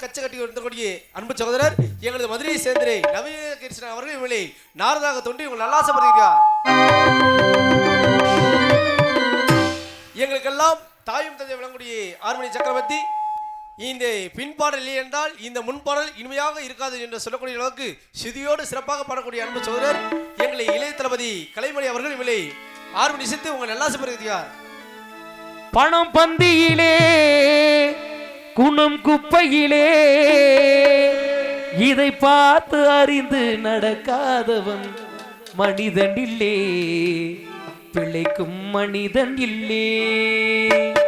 கச்சை கட்டி இருந்தக்கூடிய அன்பு சகோதரர் எங்களது மதுரையை சேர்ந்தே நவீன கிருஷ்ணன் அவர்கள் இவங்களை நாரதாக தொண்டு இவங்க நல்லா ஆசைப்படுகிறார் எங்களுக்கெல்லாம் தாயும் தந்தை விளங்கக்கூடிய ஆர்மணி சக்கரவர்த்தி இந்த பின்பாடல் இல்லை என்றால் இந்த முன்பாடல் இனிமையாக இருக்காது என்று சொல்லக்கூடிய அளவுக்கு சிதியோடு சிறப்பாக பாடக்கூடிய அன்பு சகோதரர் எங்களை இளைய தளபதி கலைமணி அவர்கள் இவளை ஆர்மணி சேர்த்து உங்க நல்லா ஆசைப்படுகிறார் பணம் பந்தியிலே குணம் குப்பையிலே. இதை பார்த்து அறிந்து நடக்காதவன் மனிதன் இல்லே. பிழைக்கும் மனிதன் இல்லே.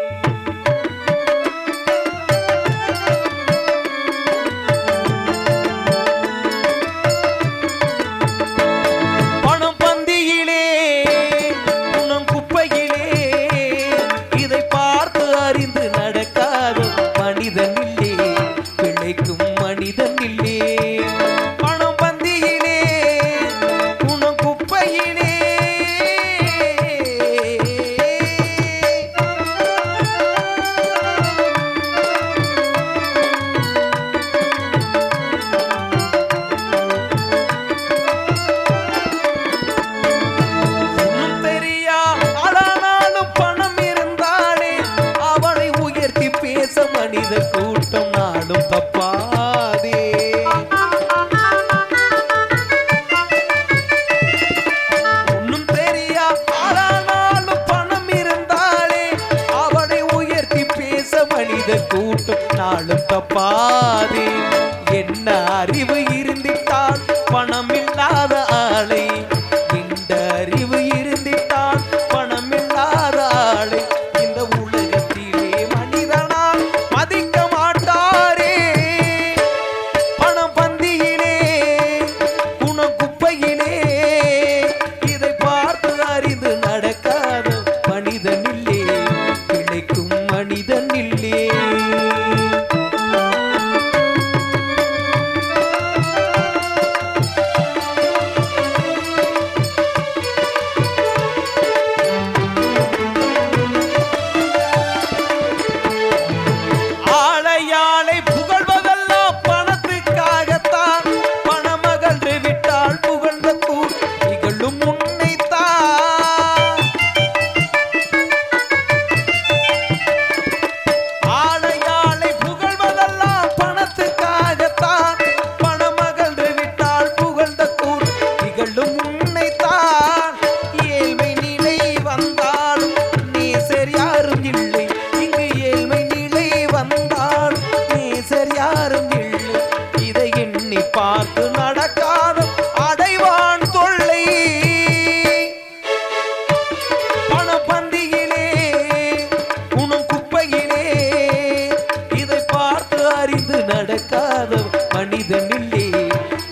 நாளும் தப்பாதே என்ன அறிவு இருந்திட்டால் பணம்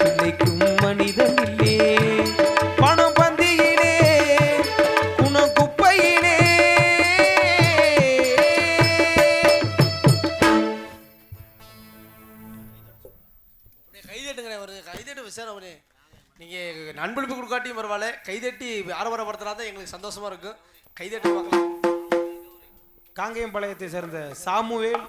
பிள்ளைக்கும் மனிதன் இல்லே பணம் பந்தியிலே குணம் குப்பையிலே. அப்படியே கைதட்டுங்க ஒரு கைதட்டு விசாரம் அவரு நீங்க நண்பனுக்கு கொடுக்காட்டியும் பரவாயில்ல. கைதட்டி ஆரவாரப்படுத்தினா தான் எங்களுக்கு சந்தோஷமா இருக்கும். கைதட்டி பார்க்கலாம். காங்கேயம்பாளையத்தை சேர்ந்த சாமுவேல்